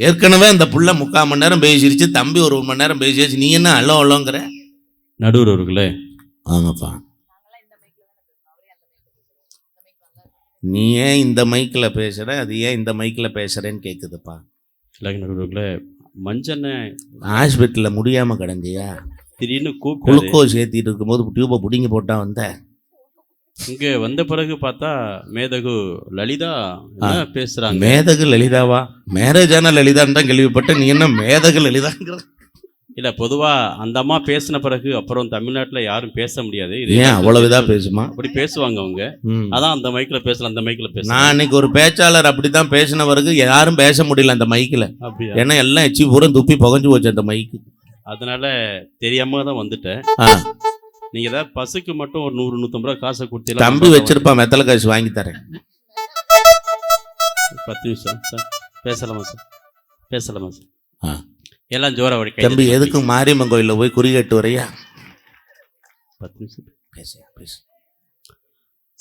ஏற்கனவே அந்த புள்ள முக்கால் மணி நேரம் பேசிருச்சு தம்பி ஒரு மணி நேரம் பேசியாச்சு. நீ என்ன அல்லோ அல்லோங்கிற நடுவர் அவர்களே. ஆமாப்பா. நீ ஏன் இந்த மைக்கில் பேசுற அது ஏன் இந்த மைக்கில் பேசுறேன்னு கேட்குதுப்பா இல்லை நடுவர் அவர்களே மஞ்சண்ணை ஹாஸ்பிட்டலில் முடியாமல் கிடந்தியா? திடீர்னு குளுக்கோஸ் ஏற்றிட்டு இருக்கும்போது டியூப்பை பிடிங்கி போட்டா வந்த? இங்க வந்த பிறகு பார்த்தா மேதகு லலிதா பேசுறாங்க? மேதகு லலிதாவா? மேரேஜான லலிதான்னு தான் கேள்விப்பட்டேன். நீ என்ன மேதகு லலிதாங்கிற? இல்ல பொதுவா அந்த அம்மா பேசின பிறகு அப்புறம் தமிழ்நாட்டுல யாரும் பேச முடியாது. இது ஏன் அவ்வளவு இதா பேசுமா? அப்படி பேசுவாங்க அவங்க. அதான் அந்த மைக்ல பேசலாம் அந்த மைக்ல பேசலாம் நான் அன்னைக்கு ஒரு பேச்சாளர் அப்படித்தான் பேசின பிறகு யாரும் பேச முடியல அந்த மைக்கில் அப்படியா? ஏன்னா எல்லாம் எச்சி பூரா துப்பி புகஞ்சு போச்சு அந்த மைக்கு அதனால தெரியாம தான் வந்துட்டேன். நீங்க ஏதாவது பஸ்ஸுக்கு மட்டும் ஒரு நூறு நூத்தம்பது ரூபா காசை கொடுத்து தம்பி வச்சிருப்பான் வெத்தலை காசு வாங்கி தரேன். பத்து நிமிஷம் சார். பேசலாமா சார்? பேசலாமா சார்? ஆ. எல்லாம் ஜோரா வழி தம்பி எதுக்கு மாரியம்மன் கோயில்ல போய் குறி கட்டு வரையா பத்து நிமிஷம். பேசு பேசு.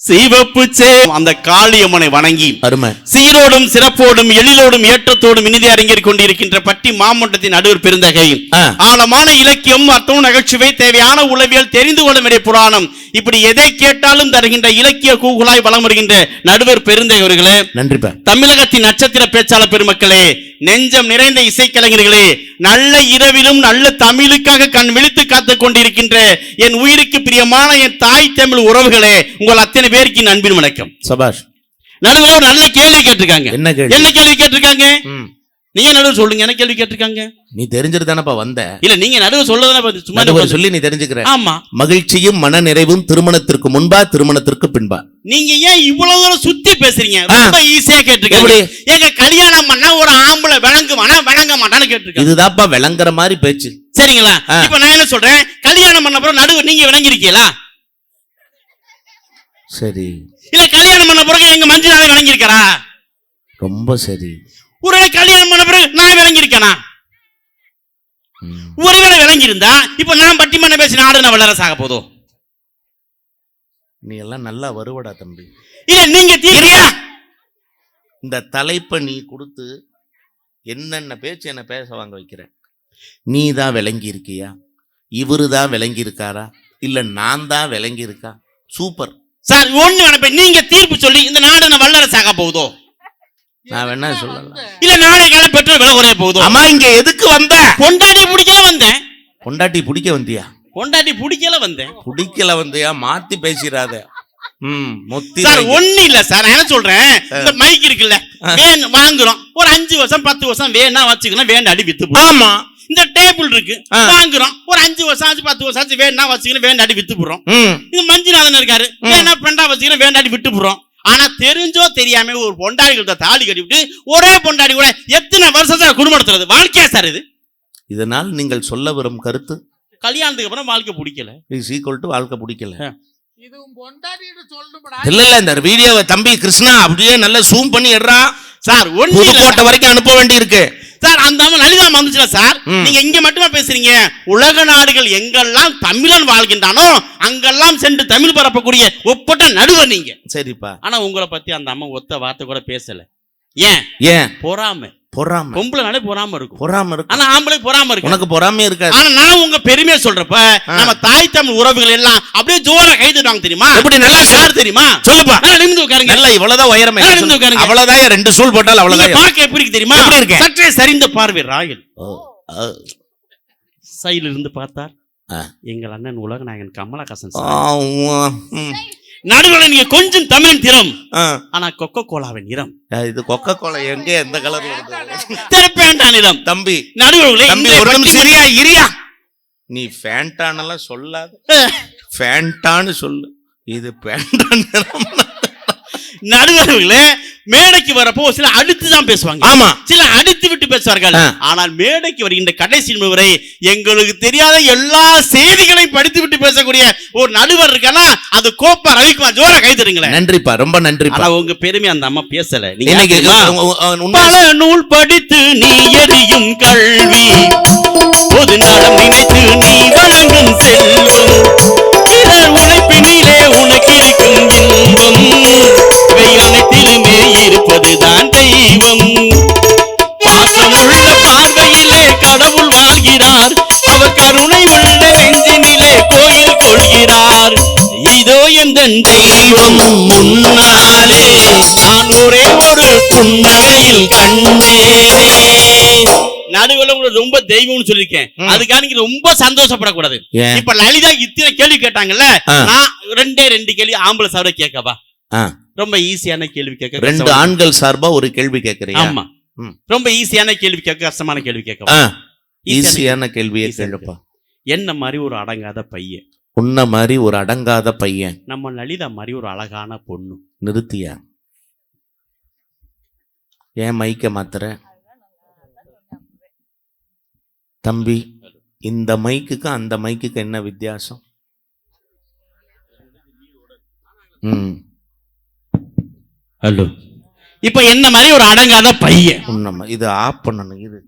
சிவப்பு சே அந்த காளியம்மனை வணங்கி அருமை. சீரோடும் சிறப்போடும் எழிலோடும் ஏற்றத்தோடும் இனிதி அரங்கேறி கொண்டிருக்கின்ற பட்டி மாமண்டத்தின் நடுவர் பெருந்தகை. ஆழமான இலக்கியம் அர்த்தம் நகைச்சுவை தேவையான உளவியல் தெரிந்து கொள்ளும் புராணம். இப்படி எதை கேட்டாலும் தருகின்ற இலக்கிய கூகுளாய் வலம் வருகின்ற நடுவர் பெருந்தகை அவர்களே நன்றிப்பா தமிழகத்தின் நட்சத்திர பேச்சாளர் பெருமக்களே நெஞ்சம் நிறைந்த இசைக்கலைஞர்களே நல்ல இரவிலும் நல்ல தமிழுக்காக கண் விழித்து காத்துக் கொண்டிருக்கின்ற என் உயிருக்கு பிரியமான என் தாய் தமிழ் உறவுகளே உங்கள் அத்தனை பேருக்கு அன்பின் வணக்கம். சபாஷ். நடுவில் ஒரு நல்ல கேள்வி கேட்டிருக்காங்க. என்ன கேள்வி? என்ன கேள்வி கேட்டிருக்காங்க? நீங்க நடுவர் சொல்லுங்க என்ன கேள்வி கேட்டிருக்காங்க? நீ தெரிஞ்சுட்டு தானப்பா வந்த? இல்ல நீங்க நடுவர் சொல்லதானே சும்மா சொல்லி நீ தெரிஞ்சுக்கிற. ஆமா. மகிழ்ச்சியும் மன நிறைவும் திருமணத்திற்கு முன்பா திருமணத்திற்கு பின்பா? நீங்க ஏன் இவ்வளவு தூரம் சுத்தி பேசுறீங்க. ரொம்ப ஈஸியா கேட்டிருக்காங்க? எங்க கல்யாணம் பண்ணா ஒரு ஆம்பளை விளங்குவானா? விளங்க மாட்டான்னு கேட்டிருக்காங்க. இதுதான்ப்பா விளங்குற மாதிரி பேச்சு. சரிங்களா. இப்ப நான் என்ன சொல்றேன்? கல்யாணம் பண்ண பிறகு நடுவர் நீங்க விளங்கிருக்கீங்களா? சரி. இல்ல கல்யாணம் பண்ண பிறகு எங்க மஞ்சள் நாளை விளங்கியிருக்காரா? ரொம்ப சரி. ஒருவேளை கல்யாணம் பண்ண பிறகு நான் விளங்கியிருக்கேனா. ஒருவேளை விளங்கியிருந்தா இப்ப நான் பட்டிமன்ற பேசி நாடு நான் வளர சாக போதும் நீ எல்லாம் நல்லா வருவடா தம்பி. இல்ல நீங்க தீர்க்கியா இந்த தலைப்பை நீ கொடுத்து என்னென்ன பேச்சு என்ன பேச வாங்க வைக்கிற? நீ தான் விளங்கி இருக்கியா இவரு தான் விளங்கி இருக்காரா இல்ல நான் தான் விளங்கி இருக்கா சூப்பர். சார் ஒண்ணு நினைப்பேன் நீங்க தீர்ப்பு சொல்லி இந்த நாடு நான் வல்லர சாக போகுதோ? நான் வேணா சொல்லலாம். இல்ல நாளை கால பெட்ரோல் விலை குறைய போகுதோ? அம்மா இங்க எதுக்கு வந்த? பொண்டாட்டி பிடிக்கல வந்தேன் பொண்டாட்டி பிடிக்க வந்தியா? பொண்டாட்டி பிடிக்கல வந்தேன் பிடிக்கல வந்தியா? மாத்தி பேசிடாத ம் மொத்தி சார் ஒண்ணு இல்ல சார். நான் என்ன சொல்றேன்? இந்த மைக் இருக்குல்ல. வேன் வாங்குறோம். ஒரு அஞ்சு வருஷம் பத்து வருஷம் வேணா வச்சுக்கலாம் வேண்டாடி வித்து போடுறோம். ஆமா. இந்த டேபிள் இருக்கு. வாங்குறோம். ஒரு அஞ்சு வருஷம் ஆச்சு பத்து வருஷம் ஆச்சு வேணா வச்சுக்கலாம் வேண்டாடி வித்து போடுறோம். ம். இது மஞ்சுநாதன் இருக்காரு. வேணா ஃப்ரெண்டா வச்சுக்கலாம் வேண்டாடி விட்டு போடுறோம். ஆனா தெரிஞ்சோ தெரியாம ஒரு பொண்டாடி கிட்ட தாலி கட்டிவிட்டு ஒரே பொண்டாடி கூட எத்தனை குடும்பம் நடத்துறது? வாழ்க்கையா சார் இது? இதனால் நீங்கள் சொல்ல வரும் கருத்து? கல்யாணத்துக்கு அப்புறம் வாழ்க்கை பிடிக்கல. இஸ் ஈக்குவல் டு வாழ்க்கை பிடிக்கல. இல்ல இல்ல இந்த வீடியோவை தம்பி கிருஷ்ணா அப்படியே நல்லா ஜூம் பண்ணி எடுறா. சார் இல்ல புதுக்கோட்டை வரைக்கும் அனுப்ப வேண்டி இருக்கு சார் அந்த அம்மா லலிதா வந்துச்சுல சார். நீங்க இங்க மட்டுமா பேசுறீங்க? உலக நாடுகள் எங்கெல்லாம் தமிழன் வாழ்கின்றானோ அங்கெல்லாம் சென்று தமிழ் பரப்பக்கூடிய ஒப்பட்ட நடுவர் நீங்க. சரிப்பா. ஆனா உங்களை பத்தி அந்த அம்மா ஒத்த வார்த்தை கூட பேசல. ஏன்? ஏன்? பொறாம. பொறாம. பொம்பளைனாலே பொறாம இருக்கும். பொறாம இருக்கு ஆனா ஆம்பளை பொறாம இருக்கு உனக்கு பொறாமே இருக்காது. ஆனா நான் உங்க பெருமையை சொல்றப்ப நம்ம தாய் தமிழ் உறவுகள் எல்லாம் அப்படியே ஜோரா கை தட்டுவாங்க தெரியுமா? எப்படி நல்லா. யார் தெரியுமா? சொல்லுப்பா. நிமிந்து உட்காருங்க. நல்ல இவ்வளவுதான் உயரமே. நல்லா நிமிர்ந்து உட்காருங்க. அவ்வளவுதான் ரெண்டு சூழ் போட்டால் அவ்வளவுதான் பார்க்க எப்படி இருக்கு தெரியுமா? எப்படி இருக்கேன்? சற்றே சரிந்த பார்வை ராயல். சைடுல இருந்து பார்த்தார். எங்கள் அண்ணன் கமலஹாசன் சார். உவா, ம், நடுவில் நீங்க கொஞ்சம் தமிழின் திறம் ஆ. ஆனா கொக்கோ கோலாவின் நிறம் இது கொக்க கோலை எங்க எந்த கலர்ல வருது? திறப்பேண்டா நிறம். தம்பி. நடுவில் தம்பி ஒரு நிமிஷம் இரியா நீ ஃபேண்டானெல்லாம் சொல்லாத. ஃபேண்டான்னு சொல்லு. இது பேண்டான் நடுவர்களே மேடைக்கு வரப்போ சில அடுத்து தான் பேசுவாங்க. ஆமா. சில அடித்து விட்டு பேசுவார்கள். ஆனால் மேடைக்கு வருகின்ற கடைசி வரை எங்களுக்கு தெரியாத எல்லா செய்திகளையும் படித்து விட்டு பேசக்கூடிய ஒரு நடுவர் இருக்கனா? அது கோப்பா ரவிக்குமார் ஜோரா கை தருங்களேன். நன்றிப்பா ரொம்ப நன்றிப்பா. ஆனா உங்க பெருமை அந்த அம்மா பேசல. நீங்க பல நூல் படித்து நீ எறியும் கல்வி. பொது நலம் நினைத்து நீ வழங்கும் செல்வம். பிறர் உழைப்பினிலே உனக்கு இருக்கும் இன்பம். இவை அனைத்திலுமே இருப்பதுதான் தெய்வம். பாசமுள்ள பார்வையிலே கடவுள் வாழ்கிறார். அவர் கருணை உள்ள நெஞ்சினிலே கோயில் கொள்கிறார். இதோ எந்த தெய்வம்? முன்னாலே நான் ஒரே ஒரு புன்னகையில் கண்டேனே நடுவில் கூட ரொம்ப தெய்வம்னு சொல்லியிருக்கேன். அதுக்காக ரொம்ப சந்தோஷப்படக்கூடாது. இப்ப லலிதா இத்தனை கேள்வி கேட்டாங்கல்ல? நான் ரெண்டே ரெண்டு கேள்வி ஆம்பளை சாவிட கேட்கவா? ரொம்ப ஈஸியான கேள்வி கேட்க ரெண்டு ஆண்கள் சார்பா ஒரு கேள்வி கேட்கறியா? ஆமா. ரொம்ப ஈஸியான கேள்வி கேட்க கஷ்டமான கேள்வி கேட்கவா ஆ, ஈஸியான கேள்வியை கேளுப்பா. என்ன மாதிரி ஒரு அடங்காத பையன்? உன்ன மாதிரி ஒரு அடங்காத பையன். நம்ம லலிதா மாதிரி ஒரு அழகான பொண்ணு. நிறுத்தியா? ஏன் மைக்க மாத்துற? தம்பி இந்த மைக்குக்கு அந்த மைக்குக்கு என்ன வித்தியாசம்? ம். ஹலோ இப்ப என்ன மாதிரி ஒரு அடங்காத பையன்? உண்மை இது ஆஃப் பண்ணணும் இது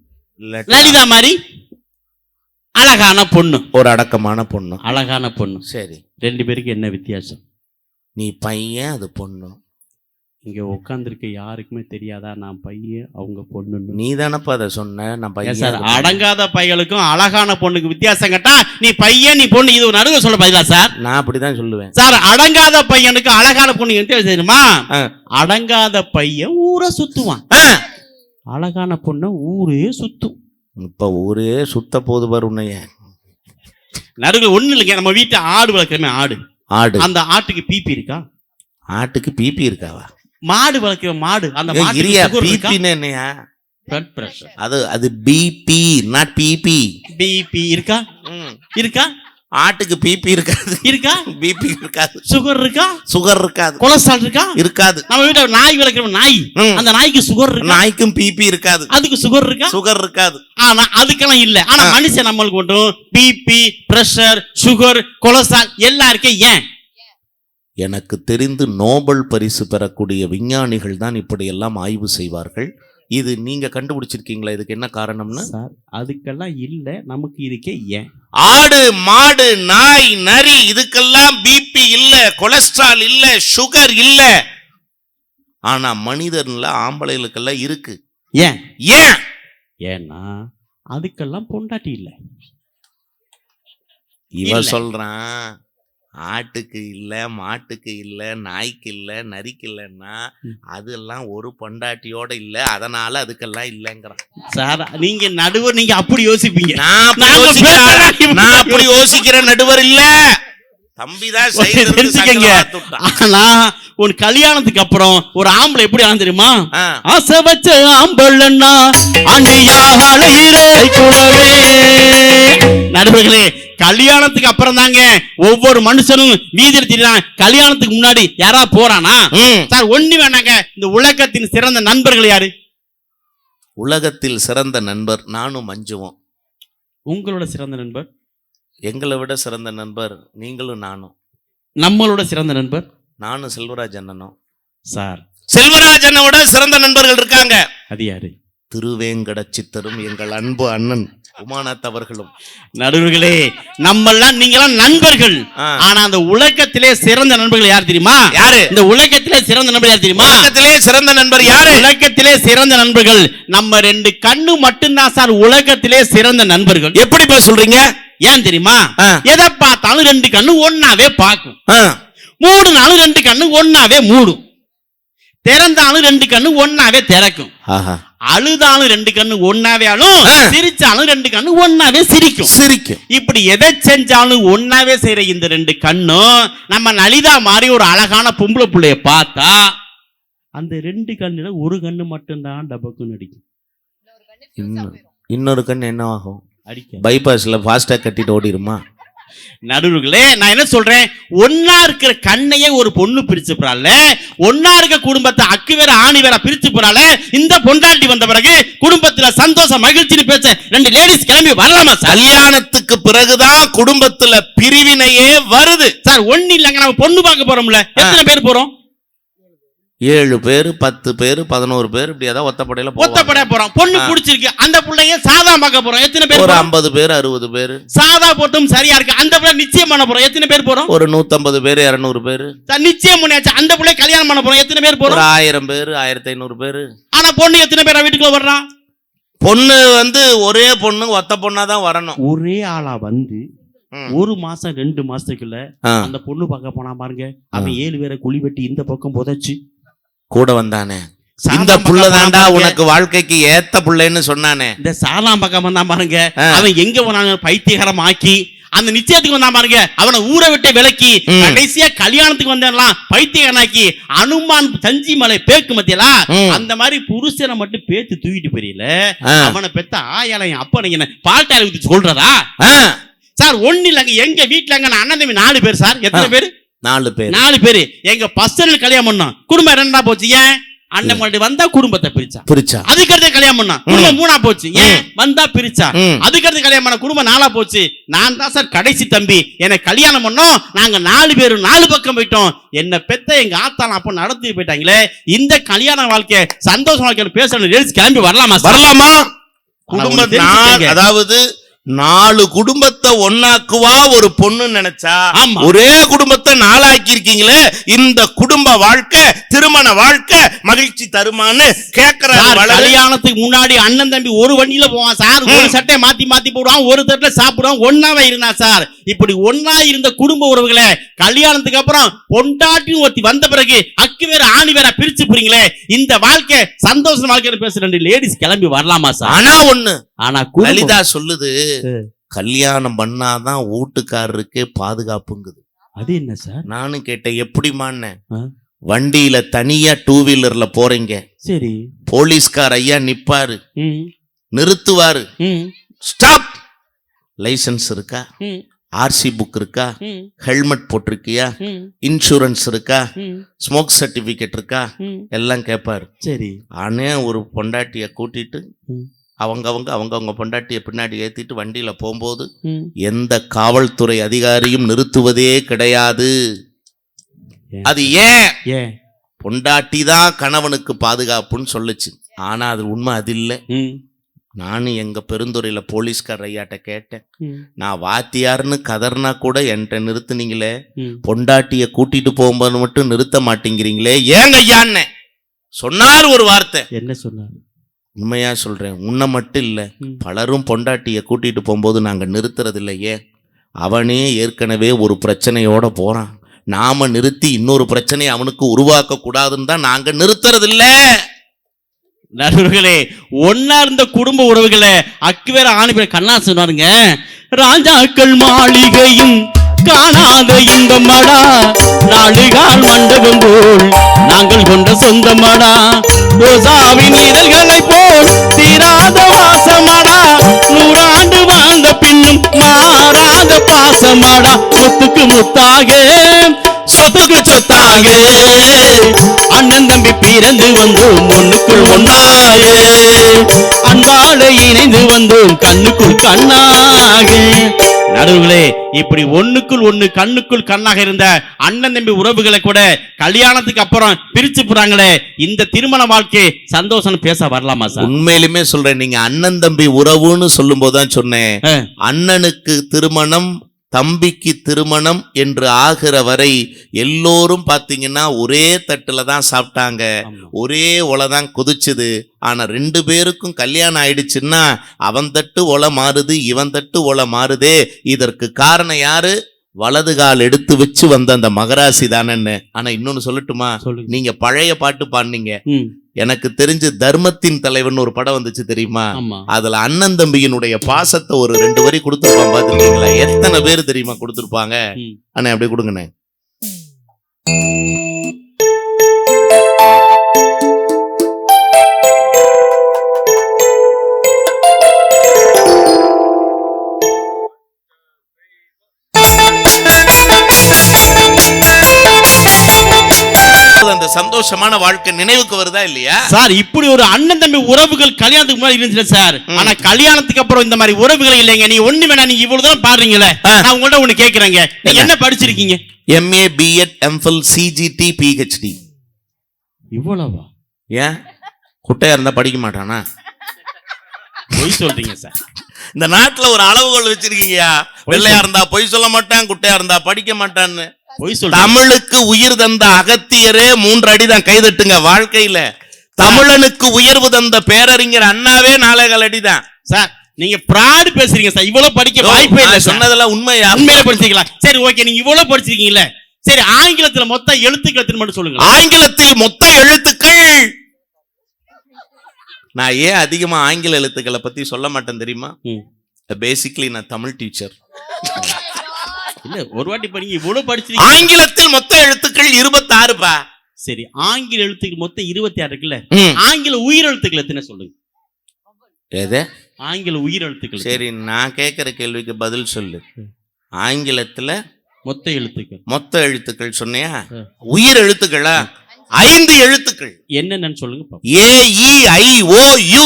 லலிதா மாதிரி அழகான பொண்ணு. ஒரு அடக்கமான பொண்ணு. அழகான பொண்ணு. சரி. ரெண்டு பேருக்கு என்ன வித்தியாசம்? நீ பையன் அது பொண்ணு. இங்க உட்காந்துருக்க யாருக்குமே தெரியாதா? நான் பையன் அவங்க பொண்ணுன்னு. நீ தானப்பா அதை சொன்ன. நான் பையன் சார் பொண்ணு. அடங்காத பையலுக்கும் அழகான பொண்ணுக்கு வித்தியாசம் கேட்டா நீ பையன் நீ பொண்ணு இது நடுவு சொல்ல பதிலா சார்? நான் அப்படிதான் சொல்லுவேன். சார் அடங்காத பையனுக்கு அழகான பொண்ணு என்ன தெரியுமா. அடங்காத பையன் ஊரை சுத்துவான். அழகான பொண்ணு ஊரே சுத்தும். இப்ப ஊரே சுத்த போது பாரு உன்னைய. நடுவில் ஒண்ணு இல்லைங்க நம்ம வீட்டு ஆடு வளர்க்குறமே ஆடு. ஆடு. அந்த ஆட்டுக்கு பிபி இருக்கா? ஆட்டுக்கு பிபி இருக்காவா? மாடு வளர்க்கிற மாடு அந்த என்னையா? பிளட் பிரஷர் அது அது பிபி நாட் பிபி பிபி இருக்கா? இருக்கா? ஆட்டுக்கு பிபி இருக்காது. இருக்கா? பிபி இருக்காது. சுகர் இருக்கா? சுகர் இருக்காது. கொலஸ்ட்ரால் இருக்கா? இருக்காது. நம்ம வீட்டுல நாய் வளர்க்கிற நாய். அந்த நாய்க்கு சுகர் இருக்கா? நாய்க்கும் பிபி இருக்காது. அதுக்கு சுகர் இருக்கா? சுகர் இருக்காது. ஆனா அதுக்கெல்லாம் இல்ல. ஆனா. மனுஷன் நம்மளுக்கு மட்டும் பிபி பிரஷர் சுகர் கொலஸ்ட்ரால் எல்லாம் இருக்கே ஏன்? எனக்கு தெரிந்து நோபல் பரிசு பெறக்கூடிய விஞ்ஞானிகள் தான் இப்படியெல்லாம் ஆய்வு செய்வார்கள். இது நீங்க கண்டுபிடிச்சிருக்கீங்களா? இதுக்கு என்ன காரணம்னு? சார் அதுக்கெல்லாம் இல்ல. நமக்கு இருக்கே ஏன்? ஆடு மாடு நாய் நரி இதுக்கெல்லாம் பிபி இல்ல கொலஸ்ட்ரால் இல்ல சுகர் இல்ல. ஆனா மனிதன்ல ஆம்பளைகளுக்கெல்லாம் இருக்கு. ஏன்? ஏன்? ஏன்னா அதுக்கெல்லாம் பொண்டாட்டி இல்ல. இவ இல்ல. சொல்றான் ஆட்டுக்கு இல்ல மாட்டுக்கு இல்ல நாய்க்கு இல்ல நரிக்கு இல்லைன்னா. அதெல்லாம் ஒரு பொண்டாட்டியோட இல்ல அதனால அதுக்கெல்லாம் இல்லைங்கிறான். சார் நீங்க நடுவர் நீங்க அப்படி யோசிப்பீங்க. நான் அப்படி யோசிக்கிற நடுவர் இல்ல. தம்பிதான் தெரிஞ்சுக்கங்க. ஆனா உன் கல்யாணத்துக்கு அப்புறம் ஒரு ஆம்பளை எப்படி ஆகும் தெரியுமா ஆசை வச்ச ஆம்பளன்னா கூடவே நடுவர்களே கல்யாணத்துக்கு அப்புறம் தாங்க ஒவ்வொரு மனுஷனும் வீதியில் திரிறான் கல்யாணத்துக்கு முன்னாடி யாரா போறானா. சார் ஒண்ணு வேணாங்க. இந்த உலகத்தின் சிறந்த நண்பர்கள் யாரு? உலகத்தில் சிறந்த நண்பர் நானும் மஞ்சுவோம். உங்களோட சிறந்த நண்பர்? எங்களை விட சிறந்த நண்பர் நீங்களும் நானும். நம்மளோட சிறந்த நண்பர்? நானும் செல்வராஜ் அண்ணனும். சார். செல்வராஜ் அண்ணனோட சிறந்த நண்பர்கள் இருக்காங்க. அது யாரு? திருவேங்கட சித்தரும் எங்கள் அன்பு அண்ணன். உமாநாத் அவர்களும் நடுவர்களே நம்மெல்லாம் நீங்களாம் நண்பர்கள். ஆனா அந்த உலகத்திலே சிறந்த நண்பர்கள் யார் தெரியுமா? யாரு? இந்த உலகத்திலே சிறந்த நண்பர் யார் தெரியுமா? உலகத்திலே சிறந்த நண்பர் யாரு? உலகத்திலே சிறந்த நண்பர்கள். நம்ம ரெண்டு கண்ணு மட்டும்தான் சார் உலகத்திலே சிறந்த நண்பர்கள். எப்படி பேச சொல்றீங்க? ஏன் தெரியுமா. எதை பார்த்தாலும் ரெண்டு கண்ணு ஒன்னாவே பார்க்கும். மூடுனாலும் ரெண்டு கண்ணு ஒன்னாவே மூடும். திறந்தாலும் ரெண்டு கண்ணு ஒன்னாவே திறக்கும். அழுதாலும் ரெண்டு கண்ணு ஒன்னாவே அழும் ஆ. சிரிச்சாலும் ரெண்டு கண்ணு ஒன்னாவே சிரிக்கும். சிரிக்கும். இப்படி எதை செஞ்சாலும் ஒன்னாவே செய்யற இந்த ரெண்டு கண்ணும் நம்ம லலிதா மாதிரி ஒரு அழகான பொம்பளை புள்ளைய பார்த்தா அந்த ரெண்டு கண்ணுல ஒரு கண்ணு மட்டும்தான் டபக்குன்னு அடிக்கும். இன்னும் இன்னொரு கண் என்ன ஆகும் அடிக்க பைபாஸ்ல ஃபாஸ்டாக் கட்டிட்டு ஓடிருமா? நடுவுகளே நான் என்ன சொல்றேன்? ஒன்னா இருக்கிற கண்ணையே ஒரு பொண்ணு பிரிச்சு போறாள் ஒன்னா இருக்க குடும்பத்தை அக்கு வேற ஆணி வேற பிரிச்சு போறாள் இந்த பொண்டாட்டி வந்த பிறகு குடும்பத்துல சந்தோஷம் மகிழ்ச்சின்னு பேச ரெண்டு லேடிஸ் கிளம்பி வரலாமா சார்? கல்யாணத்துக்கு பிறகுதான் குடும்பத்துல பிரிவினையே வருது. சார் ஒண்ணு இல்லைங்க நம்ம பொண்ணு பார்க்க போறோம்ல. எத்தனை பேர் போறோம்? ஏழு பேர் பத்து பேர் பதினோரு பேர் இப்படி ஏதாவது ஒத்தப்படையில போவாங்க. ஒத்தப்பட போறோம். பொண்ணு. பிடிச்சிருக்கு. அந்த பிள்ளைய சாதா பார்க்க போறோம். எத்தனை பேர் ஒரு? ஐம்பது பேர் அறுபது பேர். சாதா போட்டும் சரியா இருக்கு. அந்த பிள்ளை நிச்சயம் பண்ண போறோம். எத்தனை பேர் போறோம்? ஒரு நூத்தம்பது பேர் இருநூறு பேர். நிச்சயம் பண்ணியாச்சு. அந்த பிள்ளை கல்யாணம் பண்ண போறோம். எத்தனை பேர் போறோம்? ஆயிரம் பேர் ஆயிரத்தி ஐநூறு பேர். ஆனா பொண்ணு எத்தனை பேர் வீட்டுக்குள்ள வர்றான் பொண்ணு வந்து ஒரே பொண்ணு ஒத்த பொண்ணா தான் வரணும். ஒரே ஆளா வந்து. ஒரு மாசம் ரெண்டு மாசத்துக்குள்ள அந்த பொண்ணு பார்க்க போனா பாருங்க. அவன் ஏழு பேரை குழி வெட்டி இந்த பக்கம் புதைச்சு கூட வந்தானே. இந்த பாருங்க, உனக்கு வாழ்க்கைக்கு ஏத்த புள்ளைன்னு சொன்னானே. இந்த சாலாம் பக்கம் வந்தா பாருங்க. அவன் எங்க போனாங்க பைத்தியகரம் ஆக்கி அந்த நிச்சயத்துக்கு வந்தா பாருங்க அவனை ஊரை விட்டு விலக்கி ம். கடைசியா கல்யாணத்துக்கு வந்தெல்லாம் பைத்தியகனாக்கி அனுமான் தஞ்சி மலை பேக்கு மத்தியலா. அந்த மாதிரி புருஷனை மட்டும் பேத்து தூக்கிட்டு போறீல ஆ, அவனை பெத்த ஆயால என் அப்பா பால்டாயில ஊத்தி சொல்றதா? சார் ஒண்ணு இல்லங்க எங்க வீட்டுலங்க நான் அண்ணன் தம்பி நாலு பேர் சார். எத்தனை. பேர்? நாலு பேர். நாலு பேரு. எங்க பசங்க கல்யாணம் பண்ணோம் குடும்பம் ரெண்டா போச்சு. ஏன்? அண்ணன் மறுபடி வந்தா குடும்பத்தை பிரிச்சா. பிரிச்சா. அதுக்கடுத்து கல்யாணம் பண்ணோம் குடும்பம் மூணா போச்சு. ஏன்? வந்தா பிரிச்சா. அதுக்கடுத்து கல்யாணம் பண்ண குடும்பம் நாளா போச்சு. நான் தான் சார் கடைசி தம்பி. எனக்கு கல்யாணம் பண்ணோம். நாங்க நாலு பேரும் நாலு பக்கம் போயிட்டோம். என்ன பெத்த எங்க ஆத்தாலாம் அப்ப நடத்தி போயிட்டாங்களே. இந்த கல்யாண வாழ்க்கை சந்தோஷ வாழ்க்கை பேசணும் ரேல்ஸ் கிளம்பி வரலாமா வரலாமா? ஆனா குடும்ப ஒண்ணு நா- தெரிஞ்சுக்கங்க. அதாவது நாலு குடும்பத்தை ஒன்னாக்குவா ஒரு பொண்ணு நினைச்சா. ஒரே குடும்பத்தை நாளாக்கி இருக்கீங்களே இந்த குடும்ப வாழ்க்கை திருமண வாழ்க்கை மகிழ்ச்சி தருமான்னு வளரு. கல்யாணத்துக்கு முன்னாடி அண்ணன் தம்பி ஒரு வண்டியில போவான் சார் ஒரு சட்டையை மாத்தி மாத்தி போடுவான் ஒரு தட்டுல சாப்பிடுவான் ஒன்னாவே இருந்தா சார் இப்படி ஒன்னா இருந்த குடும்ப உறவுகளை கல்யாணத்துக்கு அப்புறம் பொண்டாட்டி ஒருத்தி வந்த பிறகு அக்கு வேற ஆணி வேற பிரிச்சு போறீங்களே இந்த வாழ்க்கை சந்தோஷ வாழ்க்கை பேசுற லேடிஸ் கிளம்பி வரலாமா சார் ஆனா ஒண்ணு ஆனா லலிதா சொல்லுது. கல்யாணம் பண்ணாதான் வீட்டுக்காரருக்கே பாதுகாப்புங்குது. அது என்ன சார்? நானும் கேட்டேன் எப்படிமான்னு. வண்டியில தனியா டூ வீலர்ல போறீங்க. சரி. போலீஸ்கார் ஐயா நிப்பாரு. நிறுத்துவாரு. ஸ்டாப்! லைசென்ஸ் இருக்கா? ஆர்சி புக் இருக்கா? ஹெல்மெட் போட்டிருக்கியா? இன்சூரன்ஸ் இருக்கா? ஸ்மோக் சர்டிபிகேட் இருக்கா? எல்லாம் கேட்பாரு சரி. ஆனே ஒரு பொண்டாட்டிய கூட்டிட்டு. அவங்கவங்க அவங்கவங்க பொண்டாட்டிய பின்னாடி ஏத்திட்டு வண்டியில போகும்போது எந்த காவல்துறை அதிகாரியும் நிறுத்துவதே கிடையாது? அது ஏன்? பொண்டாட்டி தான் கணவனுக்கு பாதுகாப்புன்னு சொல்லுச்சு. ஆனா அது உண்மை அது இல்லை. நானும் எங்க பெருந்துறையில போலீஸ்கார் ஐயாட்ட கேட்டேன். நான் வாத்தியார்னு கதர்னா கூட என்கிட்ட நிறுத்துனீங்களே. பொண்டாட்டிய கூட்டிட்டு போகும்போது மட்டும் நிறுத்த மாட்டேங்கிறீங்களே. ஏங்க ஐயான்னு? சொன்னார் ஒரு வார்த்தை. என்ன சொன்னார்? உண்மையா சொல்றேன். உன்னை மட்டும் இல்ல. பலரும் பொண்டாட்டிய கூட்டிட்டு போகும்போது நாங்க நிறுத்துறது இல்லையே. அவனே ஏற்கனவே ஒரு பிரச்சனையோட போறான். நாம நிறுத்தி இன்னொரு பிரச்சனையை அவனுக்கு உருவாக்க கூடாதுன்னு தான் நாங்க நிறுத்துறது இல்ல. நண்பர்களே ஒன்னா இருந்த குடும்ப உறவுகளை அக்கு வேற ஆணி பேர் கண்ணா சொன்னாருங்க. ராஜாக்கள் மாளிகையும் காணாத இன்பமடா நாடுகால் மண்டபம் போல் நாங்கள் கொண்ட சொந்தமடா ரோசாவின் இதழ்களை போல் பாசமாடா முத்துக்கு முத்தாக. சொத்துக்கு சொத்தாக அண்ணன் தம்பி பிறந்து வந்தோம் ஒண்ணுக்குள் ஒன்னாக அன்பால இணைந்து வந்தோம் கண்ணுக்குள் கண்ணாக நடுவுகளே இப்படி ஒண்ணுக்குள் ஒண்ணு கண்ணுக்குள் கண்ணாக இருந்த அண்ணன் தம்பி உறவுகளை கூட கல்யாணத்துக்கு அப்புறம் பிரிச்சு போறாங்களே. இந்த திருமண வாழ்க்கை சந்தோஷம் பேச வரலாமா சார்? உண்மையிலுமே சொல்றேன். நீங்க அண்ணன் தம்பி உறவுன்னு சொல்லும் போதுதான் சொன்னேன். அண்ணனுக்கு திருமணம் தம்பிக்கு திருமணம் என்று ஆகிற வரை எல்லோரும் பாத்தீங்கன்னா ஒரே தட்டுல தான் சாப்பிட்டாங்க. ஒரே ஒலை தான் கொதிச்சுது. ஆனா ரெண்டு பேருக்கும் கல்யாணம் ஆயிடுச்சுன்னா அவன் தட்டு ஒலை மாறுது இவன் தட்டு ஒலை மாறுதே. இதற்கு காரணம் யாரு? வலது கால் எடுத்து வச்சு வந்த அந்த மகராசி தானேன்னு. ஆனா இன்னொன்னு சொல்லட்டுமா? நீங்க பழைய பாட்டு பாடுனீங்க. எனக்கு தெரிஞ்சு தர்மத்தின் தலைவன் ஒரு படம் வந்துச்சு தெரியுமா? அதுல அண்ணன் தம்பியினுடைய பாசத்தை ஒரு ரெண்டு வரி கொடுத்துருப்பான் பாத்துருக்கீங்களா எத்தனை பேர் தெரியுமா கொடுத்துருப்பாங்க? ம். அண்ணே அப்படியே கொடுங்கண்ணே. சந்தோஷமான வாழ்க்கை நினைவுக்கு வருதா இல்லையா? சார் இப்படி ஒரு அண்ணன் தம்பி உறவுகள் கல்யாணத்துக்கு முன்னாடி இருந்துச்சு சார். ஆனா கல்யாணத்துக்கு அப்புறம் இந்த மாதிரி உறவுகள் இல்லைங்க. நீ ஒண்ணு வேணா நீங்க இவ்வளவு தூரம் பாடுறீங்களே. நான் உங்கள்ட்ட ஒண்ணு கேக்குறேங்க. நீங்க என்ன? படிச்சிருக்கீங்க? MA BEd MPhil CGD PhD இவ்வளவா? ஏன்? குட்டையா இருந்தா படிக்க மாட்டானா? பொய் சொல்றீங்க சார் இந்த நாட்டுல ஒரு அளவுகோல் வச்சிருக்கீங்கயா வெள்ளையா இருந்தா பொய் சொல்ல மாட்டான் குட்டையா இருந்தா படிக்க மாட்டான்னு. தமிழுக்கு உயிர் தந்த அகத்தியரே மூன்று அடிதான் கைதட்டுங்க வாழ்க்கையில. தமிழனுக்கு உயர்வு தந்த பேரறிஞர் அண்ணாவே நாலேகால் அடிதான் சார் நீங்க பிராடு பேசுறீங்க சார். இவ்வளவு படிக்க வாய்ப்பே இல்ல சொன்னதெல்லாம் உண்மையா? உண்மையில படிச்சிருக்கீங்களா? சரி ஓகே நீங்க இவ்வளவு படிச்சிருக்கீங்கல்ல சரி ஆங்கிலத்துல மொத்த எழுத்துக்கள் மட்டும் சொல்லுங்க ஆங்கிலத்தில் மொத்த எழுத்துக்கள். நான் ஏன் அதிகமா ஆங்கில எழுத்துக்களை பத்தி சொல்ல மாட்டேன் தெரியுமா. பேசிக்கலி நான் தமிழ் டீச்சர் இல்ல ஒரு வாட்டி இப்ப நீங்க இவ்வளவு படிச்சிருக்கீங்க. ஆங்கிலத்தில் மொத்த எழுத்துக்கள் இருபத்தாறுப்பா சரி ஆங்கில எழுத்துக்கள் மொத்தம் இருபத்தி ஆறு இருக்குல்ல. ஆங்கில உயிரெழுத்துக்கள் எத்தனை சொல்லுங்க எது? ஆங்கில உயிரெழுத்துக்கள் சரி நான் கேட்கிற கேள்விக்கு பதில் சொல்லு. ஆங்கிலத்துல மொத்த எழுத்துக்கள். மொத்த எழுத்துக்கள் சொன்னியா. உயிர் எழுத்துக்களா? ஐந்து எழுத்துக்கள். என்னென்னு சொல்லுங்க. ஏ இ ஐ ஓ U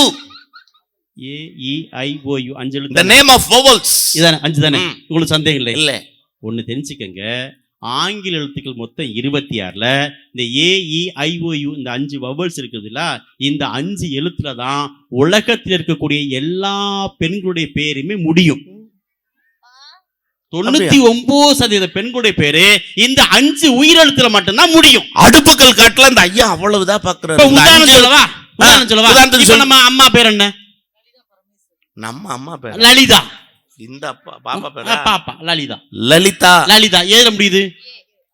A E I O U அஞ்சு த எழுத்து நேம் ஆஃப் vowels. இதானே அஞ்சு தானே. உங்களுக்கு சந்தேகம் இல்லை இல்ல. ஒன்னு தெரிஞ்சுக்கங்க. ஆங்கில எழுத்துக்கள் மொத்தம் இருபத்தி ஆறுல இந்த ஏ இ ஐ ஓ யு இந்த அஞ்சு வவல்ஸ் இருக்குதுல்ல இந்த அஞ்சு எழுத்துல தான் உலகத்தில் இருக்கக்கூடிய எல்லா பெண்களுடைய பேருமே முடியும். தொண்ணூத்தி ஒன்பது சதவீத பெண்களுடைய பேரு இந்த அஞ்சு உயிரெழுத்துல மட்டும்தான் முடியும். அடுப்புகள் காட்டுல இந்த ஐயா அவ்வளவுதான் இந்த உதாரணம் சொல்லவா? உதாரணம் சொல்லவா. நம்ம அம்மா பேர் என்ன? நம்ம அம்மா பேர்? லலிதா. இந்த அப்பா பாப்பா பேரா? பாப்பா லலிதா. லலிதா. லலிதா ஏதுல முடியுது?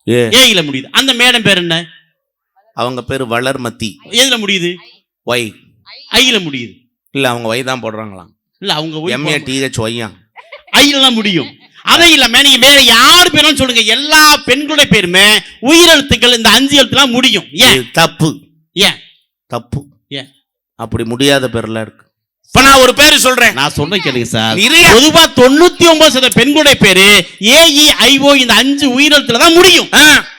ஏ. ஏயில முடியுது. அந்த மேடம் பேர் என்ன? அவங்க பேரு வளர்மதி. எதுல முடியுது? ஒய். ஐல முடியுது. இல்ல அவங்க ஒய் தான் போடுறாங்களாம். இல்ல அவங்க எம்ஏ டிஹெச் ஒய்யா ஐல தான் முடியும். அதை இல்லாம நீங்க வேற யார் பேரும் சொல்லுங்க. எல்லா பெண்களுடைய பேருமே உயிரெழுத்துக்கள் இந்த அஞ்சு எழுத்துலாம் முடியும். ஏன்? தப்பு. ஏன்? தப்பு. ஏன்? அப்படி முடியாத பேர்ல இருக்கு. இப்ப நான் ஒரு பேரு சொல்றேன். நான் சொல்றேன் கேளுங்க சார். பொதுவா தொண்ணூத்தி ஒன்பது சதவீத பெண்களுடைய பேரு ஏஇ ஐஓ இந்த அஞ்சு உயிரெழுத்துல தான் முடியும்.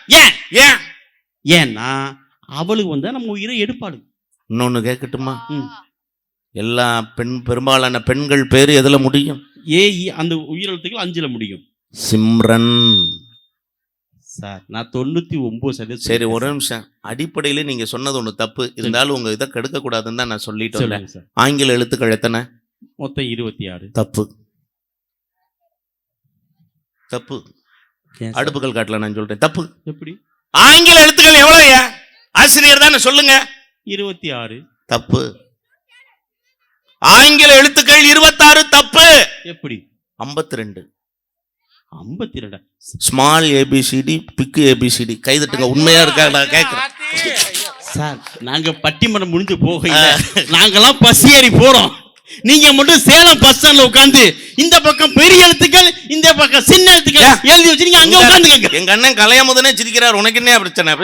ஏன்? ஏன்? ஏன்னா அவளுக்கு வந்து நம்ம உயிரை எடுப்பாளு. இன்னொன்னு கேட்கட்டுமா. எல்லா பெண் பெரும்பாலான பெண்கள் பேரு எதுல முடியும்? ஏஇ அந்த உயிரெழுத்துக்கள் அஞ்சுல முடியும். சிம்ரன். சார் நான் தொண்ணூத்தி ஒன்பது சதவீதம் சரி ஒரு நிமிஷம். அடிப்படையில நீங்க சொன்னது ஒண்ணு தப்பு. இருந்தாலும் உங்க இதை கெடுக்க கூடாதுன்னு தான் நான் சொல்லிட்டு வந்தேன் சொல்லுங்க சார். ஆங்கில எழுத்துக்கள் எத்தனை? மொத்தம் இருபத்தி ஆறு. தப்பு. தப்பு? அடுப்புகள் காட்டல நான் சொல்றேன். தப்பு. எப்படி? ஆங்கில எழுத்துக்கள் எவ்வளவு ஆசிரியர் தானே சொல்லுங்க. இருபத்தி ஆறு. தப்பு. ஆங்கில எழுத்துக்கள் இருபத்தாறு தப்பு. எப்படி? ஐம்பத்தி ரெண்டு. ஐம்பத்தி ரெண்டா. Small A B C D பிக்கு ஏபிசிடி கைதட்டுங்க உண்மையா இருக்கா நான் கேட்கிறேன் சார் நாங்க பட்டிமன்றம் முடிஞ்சு போகையில நாங்கெல்லாம் பஸ் ஏறி போறோம். நீங்க மட்டும் சேலம் பஸ் ஸ்டாண்ட்ல உட்கார்ந்து இந்த பக்கம் பெரிய எழுத்துக்கள் இந்த பக்கம் சின்ன எழுத்துக்கள் எழுதி வச்சிருக்கீங்க அங்க உட்காந்துக்கங்க எங்க அண்ணன் கலையமுதனே சிரிக்கிறார் உனக்கு என்ன பிரச்சனை?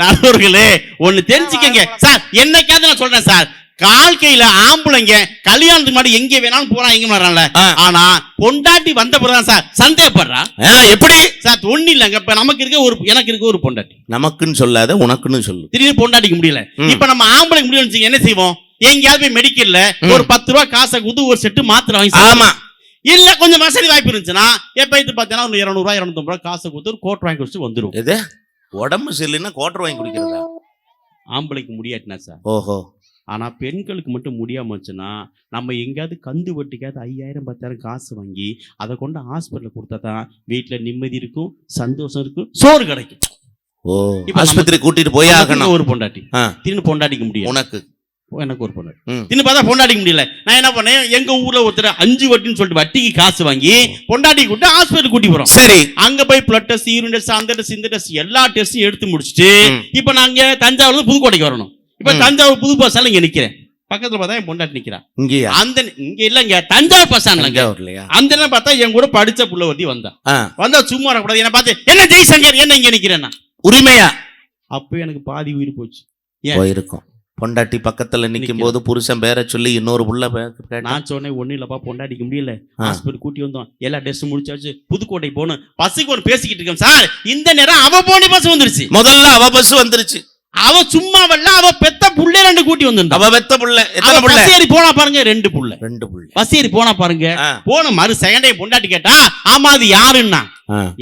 நண்பர்களே ஒண்ணு தெரிஞ்சுக்கங்க. சார் என்னைக்காவது நான் சொல்றேன் சார். வாழ்க்கையில ஆம்பளைங்க கல்யாணத்துக்கு முன்னாடி எங்க வேணாலும் போறான் எங்க வர்றான்ல. ஆனா பொண்டாட்டி வந்த பிறகுதான் சார் சந்தேகப்படுறா. ஆ, எப்படி? சார் ஒண்ணு இல்லைங்க. இப்ப நமக்கு இருக்க ஒரு எனக்கு இருக்க ஒரு பொண்டாட்டி. நமக்குன்னு சொல்லாத உனக்குன்னு சொல்லு. திடீர்னு பொண்டாட்டிக்க முடியல. இப்ப நம்ம ஆம்பளைக்கு முடியல என்ன செய்வோம்? எங்கேயாவது போய் மெடிக்கல்ல. ஒரு பத்து ரூபா காசை கொடுத்து ஒரு செட்டு மாத்திரை வாங்கி. ஆமா. இல்ல கொஞ்சம் வசதி வாய்ப்பு இருந்துச்சுன்னா எப்ப இது பார்த்தீங்கன்னா ஒரு இருநூறு ரூபாய் இருநூத்தி ரூபாய் காசை கொடுத்து ஒரு கோட் வாங்கி குடிச்சு வந்துரும். எது? உடம்பு சரியில்லைன்னா கோட்டர் வாங்கி குடிக்கிறதா? ஆம்பளைக்கு முடியாட்டினா சார். ஓஹோ. ஆனா பெண்களுக்கு மட்டும் முடியாம இருந்துச்சுன்னா நம்ம எங்கேயாவது கந்து வட்டிக்காவது ஐயாயிரம் பத்தாயிரம் காசு வாங்கி அதை கொண்டு ஹாஸ்பிட்டல் கொடுத்தா தான் வீட்டுல நிம்மதி இருக்கும் சந்தோஷம் இருக்கும் சோறு கிடைக்கும். ஓ ஆஸ்பத்திரி கூட்டிட்டு போய் ஆகணும். ஒரு பொண்டாட்டி. தின்னு பொண்டாட்டிக்க முடியும் உனக்கு. எனக்கு ஒரு ம். தின்னு பார்த்தா பொண்டாட்டிக்க முடியல. நான் என்ன பண்ணேன்? எங்க ஊர்ல ஒருத்தர் அஞ்சு வட்டின்னு சொல்லிட்டு வட்டிக்கு காசு வாங்கி பொண்டாட்டி கூட்டு ஹாஸ்பிட்டல் கூட்டி போறோம். சரி. அங்க போய் பிளட் டெஸ்ட் யூரின் டெஸ்ட் அந்த டெஸ்ட் இந்த டெஸ்ட் எல்லா டெஸ்டும் எடுத்து முடிச்சுட்டு. இப்ப நாங்க தஞ்சாவூர்ல புதுக்கோட்டைக்கு வரணும். இப்ப. தஞ்சாவூர் புது பஸ் ஸ்டாண்ட்ல இங்க நிக்கிறேன். பக்கத்துல பார்த்தா என் பொண்டாட்டி நிக்கிறா. இங்கேயா? அந்த இங்க இல்லங்க தஞ்சாவூர் பஸ் அந்த நேரம் பார்த்தா என் கூட படிச்ச புள்ள ஒருத்தி வந்தா. ஆ, வந்தா சும்மா இருக்கக்கூடாது என்ன பார்த்து என்ன ஜெய்சங்கர் என்ன இங்க நிக்கிறேன்னா? உரிமையா? அப்ப எனக்கு பாதி உயிர் போச்சு? போயிருக்கும். பொண்டாட்டி பக்கத்துல நிக்கும் போது புருஷன் பேரை சொல்லி இன்னொரு புள்ள நான் சொன்னேன் ஒண்ணும் இல்லப்பா பொண்டாடிக்க முடியல. ஹாஸ்பிட்டல் கூட்டி வந்தோம். எல்லா டெஸ்ட் முடிச்சாச்சு. புதுக்கோட்டை போகணும். பஸ்ஸுக்கு ஒரு பேசிக்கிட்டு இருக்கேன். சார் இந்த நேரம் அவ போனி பஸ் வந்துருச்சு. முதல்ல அவ பஸ் வந்துருச்சு. அவ சும்மா வரல அவ பெத்த புள்ளை ரெண்டு கூட்டி வந்திருந்தா. அவ வெத்த புள்ள எத்தனை புள்ள? பஸ் ஏறி போனா பாருங்க ரெண்டு புள்ள. ரெண்டு புள்ள. பஸ் ஏறி போனா பாருங்க போன மறு செகண்டே பொண்டாட்டி கேட்டா ஆமா அது யாருன்னா?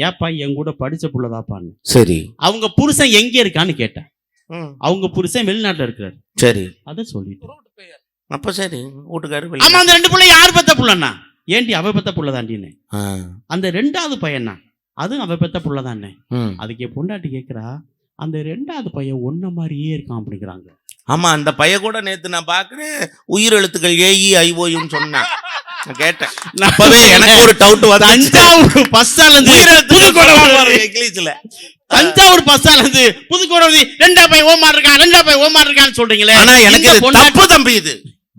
ஏப்பா என் கூட படிச்ச புள்ளதாப்பான்னு சரி. அவங்க புருஷன் எங்க இருக்கான்னு கேட்டேன் ம், அவங்க புருஷன் வெளிநாட்டுல இருக்கிறாரு சரி. அத சொல்லிட்டு. அப்ப சரி வீட்டுக்காரு ஆமா அந்த ரெண்டு புள்ள யார் பெத்த புள்ளண்ணா ஏண்டி அவ பெத்த புள்ள தாண்டின்னு ஆ, அந்த ரெண்டாவது பையனா அதுவும் அவ பெத்த புள்ள தானே? ம். அதுக்கு பொண்டாட்டி கேக்குறா அந்த ரெண்டாவது பையன் ஒன்ன மாதிரியே இருக்கான் அப்படிங்கிறாங்க. ஆமா அந்த பைய கூட நேத்து நான் பாக்குறேன் உயிர் எழுத்துக்கள் ஏஇ ஐஓயும் சொன்னான். நான் கேட்டேன். அப்பவே எனக்கு ஒரு டவுட் வந்து தஞ்சாவூர் பஸ் ஸ்டாண்ட்ல புதுக்கோட்டை இங்கிலீஷ்ல. தஞ்சாவூர் பஸ் இருந்து புதுக்கோட்டை ரெண்டா பை ஓமா இருக்கான் ரெண்டா பை ஓமா இருக்கான்னு சொல்றீங்களே. ஆனா எனக்கு தப்பு தம்பி இது.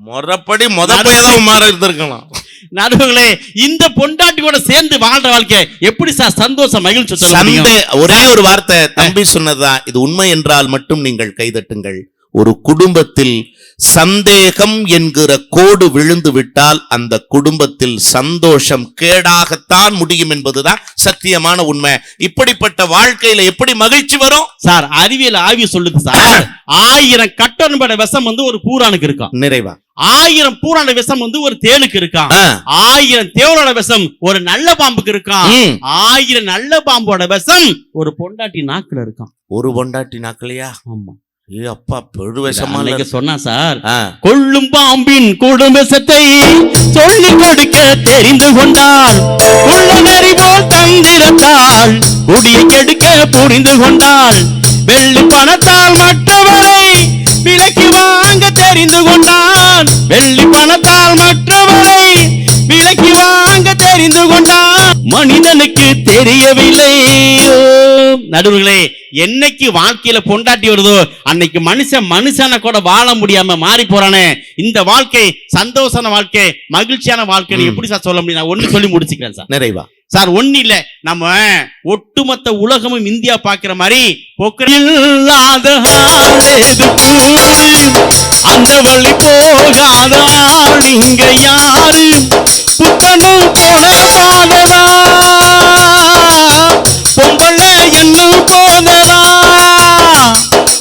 முறப்படி முத பையதான் மாற இருந்திருக்கலாம் நடுவுகளே இந்த பொண்டாட்டி கூட சேர்ந்து வாழ்ற வாழ்க்கை எப்படி சார் சந்தோஷம் மகிழ்ச்சி? சந்தே ஒரே ஒரு வார்த்தை தம்பி சொன்னதுதான் இது உண்மை என்றால் மட்டும் நீங்கள் கைதட்டுங்கள் ஒரு குடும்பத்தில் சந்தேகம் என்கிற கோடு விழுந்து விட்டால் அந்த குடும்பத்தில் சந்தோஷம் கேடாகத்தான் முடியும் என்பதுதான் சத்தியமான உண்மை. இப்படிப்பட்ட வாழ்க்கையில எப்படி மகிழ்ச்சி வரும்? சார் அறிவியல் ஆய்வு சொல்லுது சார். ஆயிரம் கட்டன்பட விஷம் வந்து ஒரு பூரானுக்கு இருக்கான் நிறைவா? ஆயிரம் பூரான விஷம் வந்து ஒரு தேனுக்கு இருக்கான் ஆயிரம் தேவரோட விஷம் ஒரு நல்ல பாம்புக்கு இருக்கான். ஆயிரம் நல்ல பாம்போட விஷம் ஒரு பொண்டாட்டி நாக்குல இருக்கான் ஒரு பொண்டாட்டி நாக்கலையா? ஆமா. அப்பா பெரு விஷமா அன்னைக்கு சொன்னா சார் கொள்ளும் பாம்பின் குடும்பத்தை சொல்லிக் கொடுக்க தெரிந்து கொண்டாள். உள்ள நரி போல் தந்திரத்தாள். குடியை கெடுக்க புரிந்து கொண்டாள். வெள்ளி பணத்தால் மற்றவரை விலைக்கு வாங்க தெரிந்து கொண்டான். வெள்ளி பணத்தால் மற்றவரை விலைக்கு வாங்க தெரிந்து கொண்டான். மனிதனுக்கு தெரியவில்லை ஓ, நடுவுகளே என்னைக்கு வாழ்க்கையில பொண்டாட்டி வருதோ அன்னைக்கு மனுஷன் மனுஷனை கூட வாழ முடியாம மாறி போறானே. இந்த வாழ்க்கை சந்தோஷமான வாழ்க்கை மகிழ்ச்சியான வாழ்க்கை எப்படி சார் சொல்ல முடியும்? நான் ஒண்ணு சொல்லி முடிச்சுக்கிறேன் சார் நிறைவா? சார் ஒண்ணு இல்ல. நம்ம ஒட்டுமொத்த உலகமும் இந்தியா பாக்குற மாதிரி இல்லாத. அந்த வழி போகாத இங்க யாரு? புத்தனும் போன பாதலா பொம்பளை என்னும்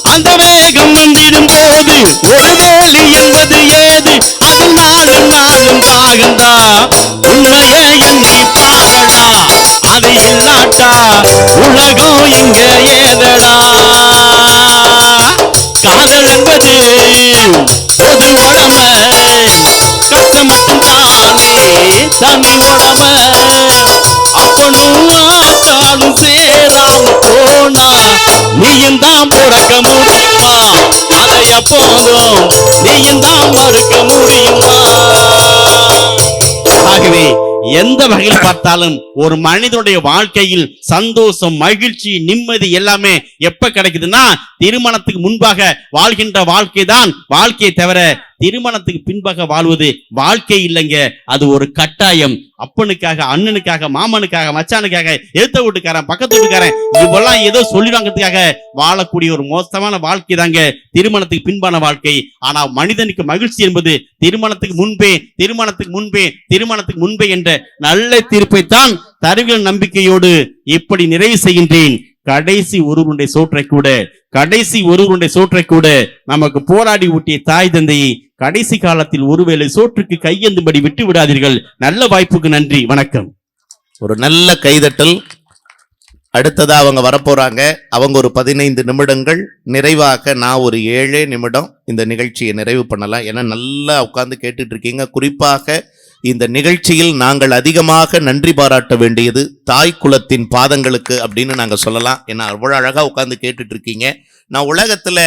அந்த வேகம் வந்திடும் போது ஒரு வேலி என்பது ஏது? அது நாலு நாளும் தாகந்தா? உண்மைய எண்ணி பாரடா அது இல்லாட்டா? உலகம் இங்க ஏதடா? காதல் என்பது பொது உடமை. கஷ்டம் மட்டும் தானே தனி உடமை. அப்பனும் ஆத்தாலும் சேராம போனா. நீயும் தான் பிறக்க முடியுமா? அதை போதும். நீயும் தான் மறுக்க முடியுமா? ஆகவே எந்த வகையில் பார்த்தாலும் ஒரு மனிதனுடைய வாழ்க்கையில் சந்தோஷம் மகிழ்ச்சி நிம்மதி எல்லாமே எப்ப கிடைக்குதுன்னா திருமணத்துக்கு முன்பாக வாழ்கின்ற வாழ்க்கை தான் வாழ்க்கையை தவிர திருமணத்துக்கு பின்பாக வாழ்வது வாழ்க்கை இல்லைங்க. அது ஒரு கட்டாயம். அப்பனுக்காக அண்ணனுக்காக மாமனுக்காக மச்சானுக்காக எழுத்த வீட்டுக்காரன் பக்கத்து வீட்டுக்காரன் இவெல்லாம் ஏதோ சொல்லிடுவாங்கிறதுக்காக வாழக்கூடிய ஒரு மோசமான வாழ்க்கை தாங்க திருமணத்துக்கு பின்பான வாழ்க்கை. ஆனா மனிதனுக்கு மகிழ்ச்சி என்பது திருமணத்துக்கு முன்பே திருமணத்துக்கு முன்பே திருமணத்துக்கு முன்பே என்ற நல்ல தீர்ப்பை தான் தருவியல் நம்பிக்கையோடு இப்படி நிறைவு செய்கின்றேன். கடைசி ஒருவருடைய சோற்றை கூட கடைசி ஒருவருடைய சோற்றை கூட நமக்கு போராடி ஊட்டிய தாய் தந்தையை கடைசி காலத்தில் ஒருவேளை சோற்றுக்கு கையெந்தும்படி விட்டு விடாதீர்கள். நல்ல வாய்ப்புக்கு நன்றி. வணக்கம். ஒரு நல்ல கைதட்டல். அடுத்ததா அவங்க வரப்போறாங்க. அவங்க ஒரு பதினைந்து நிமிடங்கள். நிறைவாக நான் ஒரு ஏழே நிமிடம் இந்த நிகழ்ச்சியை நிறைவு பண்ணலாம். ஏன்னா நல்லா உட்காந்து கேட்டுட்டு இருக்கீங்க குறிப்பாக இந்த நிகழ்ச்சியில் நாங்கள் அதிகமாக நன்றி பாராட்ட வேண்டியது தாய் குலத்தின் பாதங்களுக்கு அப்படின்னு நாங்கள் சொல்லலாம். ஏன்னா அவ்வளோ அழகாக உட்காந்து கேட்டுட்டு இருக்கீங்க நான் உலகத்தில்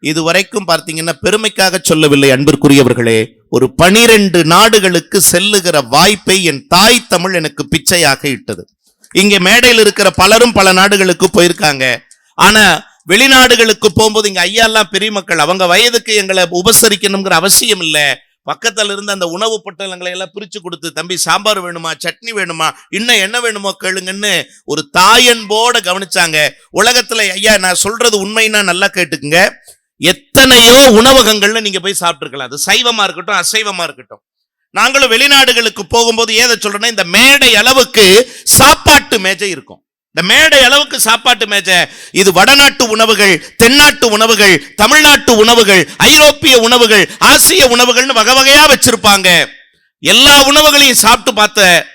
இதுவரைக்கும் பார்த்தீங்கன்னா பெருமைக்காக சொல்லவில்லை அன்பிற்குரியவர்களே. ஒரு பனிரெண்டு நாடுகளுக்கு செல்லுகிற வாய்ப்பை என் தாய் தமிழ் எனக்கு பிச்சையாக இட்டது. இங்கே மேடையில் இருக்கிற பலரும் பல நாடுகளுக்கு போயிருக்காங்க. ஆனா வெளிநாடுகளுக்கு போகும்போது இங்க ஐயாலாம் பெரிய மக்கள் அவங்க வயதுக்கு எங்களை உபசரிக்கணுங்கிற அவசியம் இல்லை. பக்கத்துல இருந்து அந்த உணவு பொட்டலங்களை எல்லாம் பிரிச்சு கொடுத்து தம்பி சாம்பார் வேணுமா? சட்னி வேணுமா? இன்னும் என்ன வேணுமோ கேளுங்கன்னு ஒரு தாயன்போட கவனிச்சாங்க. உலகத்துல ஐயா நான் சொல்றது உண்மைன்னா நல்லா கேட்டுக்குங்க. எத்தனையோ உணவகங்கள்ல நீங்க போய் சாப்பிட்டுருக்கலாம். அது சைவமா இருக்கட்டும் அசைவமா இருக்கட்டும். நாங்களும் வெளிநாடுகளுக்கு போகும்போது ஏதை சொல்றேன்னா இந்த மேடை அளவுக்கு சாப்பாட்டு மேஜை இருக்கும். இந்த மேடை அளவுக்கு சாப்பாட்டு மேஜை இது வடநாட்டு உணவுகள் தென்னாட்டு உணவுகள் தமிழ்நாட்டு உணவுகள் ஐரோப்பிய உணவுகள் ஆசிய உணவுகள்னு வகை வகையா வச்சிருப்பாங்க. எல்லா உணவுகளையும் சாப்பிட்டு பார்த்த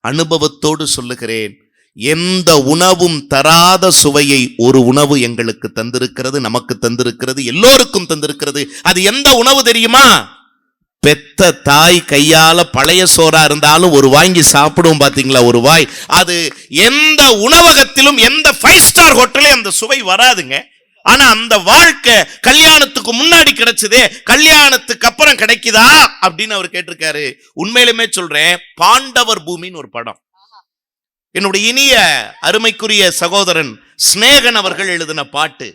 அனுபவத்தோடு சொல்லுகிறேன். எந்த உணவும் தராத சுவையை ஒரு உணவு எங்களுக்கு தந்திருக்கிறது நமக்கு தந்திருக்கிறது எல்லோருக்கும் தந்திருக்கிறது. அது எந்த உணவு தெரியுமா? பெத்த தாய் கையால பழைய சோறா இருந்தாலும் ஒரு வாங்கி சாப்பிடுவோம் பாத்தீங்களா ஒரு வாய். அது எந்த உணவகத்திலும் எந்த ஃபைவ் ஸ்டார் ஹோட்டலையும் அந்த சுவை வராதுங்க. ஆனா அந்த வாழ்க்கை கல்யாணத்துக்கு முன்னாடி கிடைச்சதே கல்யாணத்துக்கு அப்புறம் கிடைக்குதா? அப்படின்னு அவர் கேட்டிருக்காரு. உண்மையிலுமே சொல்றேன் பாண்டவர் பூமின்னு ஒரு படம். என்னுடைய இனிய அருமைக்குரிய சகோதரன் ஸ்நேகன் அவர்கள் எழுதின பாட்டு.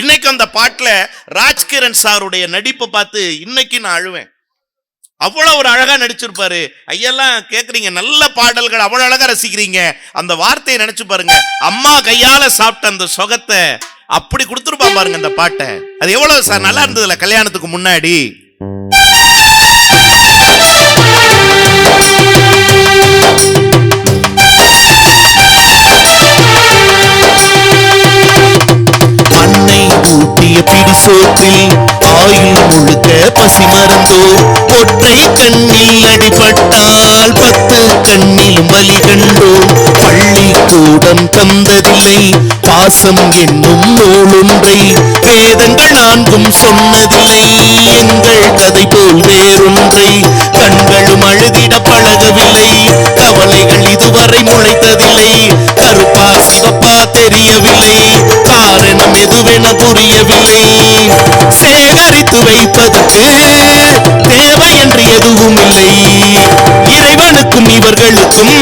இன்னைக்கு அந்த பாட்டில் ராஜ்கிரண் சாருடைய நடிப்பை பார்த்து இன்னைக்கு நான் அழுவேன். அவ்வளோ ஒரு அழகாக நடிச்சிருப்பாரு. ஐயெல்லாம் கேட்குறீங்க நல்ல பாடல்கள் அவ்வளோ அழகாக ரசிக்கிறீங்க. அந்த வார்த்தையை நினச்சி பாருங்க அம்மா கையால் சாப்பிட்ட அந்த சொகத்தை அப்படி கொடுத்துருப்பா பாருங்க அந்த பாட்டை. அது எவ்வளவு சார் நல்லா இருந்ததுல கல்யாணத்துக்கு முன்னாடி. ஊட்டிய பிடிசோற்றில் ஆயுள் முழுக்க பசி மறந்தோ? ஒற்றை கண்ணில் அடிபட்டால் பத்து கண்ணிலும் வலி கண்டோம் பள்ளி கூடம் தந்ததில்லை பாசம் என்னும் நூலொன்றை வேதங்கள் நான்கும் சொன்னதில்லை எங்கள் கதை போல் எதுவென புரியவில்லை சேகரித்து வைப்பதற்கு தேவை என்று எதுவும் இல்லை இறைவனுக்கும் இவர்களுக்கும்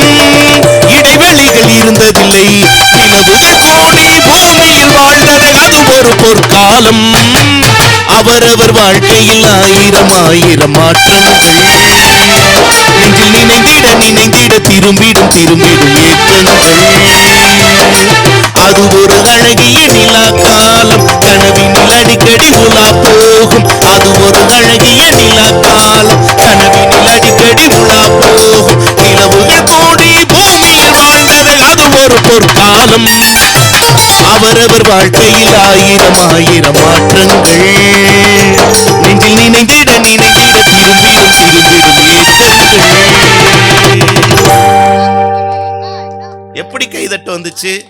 இடைவெளிகள் இருந்ததில்லை. நிலவுகள் கோடி பூமியில் வாழ்ந்தது அது ஒரு பொற்காலம். அவரவர் வாழ்க்கையில் ஆயிரம் ஆயிரம் மாற்றங்கள் நெஞ்சில் நினைந்திட நினைந்திட திரும்பிடும் திரும்பிடும் ஏற்றங்கள் அது ஒரு அழகிய நிலா காலம். கனவினில் அடிக்கடி உலா போகும். அது ஒரு அழகிய நிலா காலம். கனவினில் அடிக்கடி உலா போகும். நிலவுகள் கோடி பூமியில் வாழ்ந்தது அது ஒரு பொற்காலம். அவரவர் வாழ்க்கையில் ஆயிரம் ஆயிரம் மாற்றங்கள். நெஞ்சில் நினைந்திட நினைந்திட திரும்பிடும் திரும்பிடும் எப்படி கைதட்டு வந்துச்சு?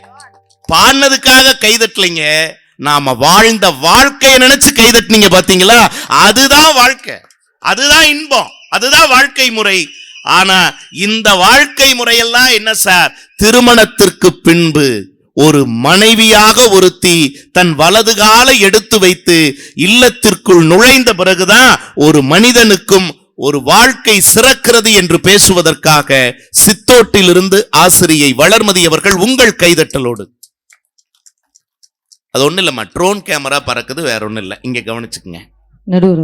பாடினதுக்காக கைதட்டலைங்க. நாம வாழ்ந்த வாழ்க்கையை நினைச்சு கைதட்டினீங்க பாத்தீங்களா? அதுதான் வாழ்க்கை. அதுதான் இன்பம். அதுதான் வாழ்க்கை முறை. ஆனா இந்த வாழ்க்கை முறையெல்லாம் என்ன சார்? திருமணத்திற்கு பின்பு ஒரு மனைவியாக ஒருத்தி தன் வலது காலை எடுத்து வைத்து இல்லத்திற்குள் நுழைந்த பிறகுதான் ஒரு மனிதனுக்கும் ஒரு வாழ்க்கை சிறக்கிறது என்று பேசுவதற்காக சித்தோட்டிலிருந்து ஆசிரியை வளர்மதி அவர்கள் உங்கள் கைதட்டலோடு. அது ஒன்றும் இல்லைம்மா ட்ரோன் கேமரா பறக்குது வேற ஒன்றும் இல்லை இங்க கவனிச்சுக்கங்க. நடுவர்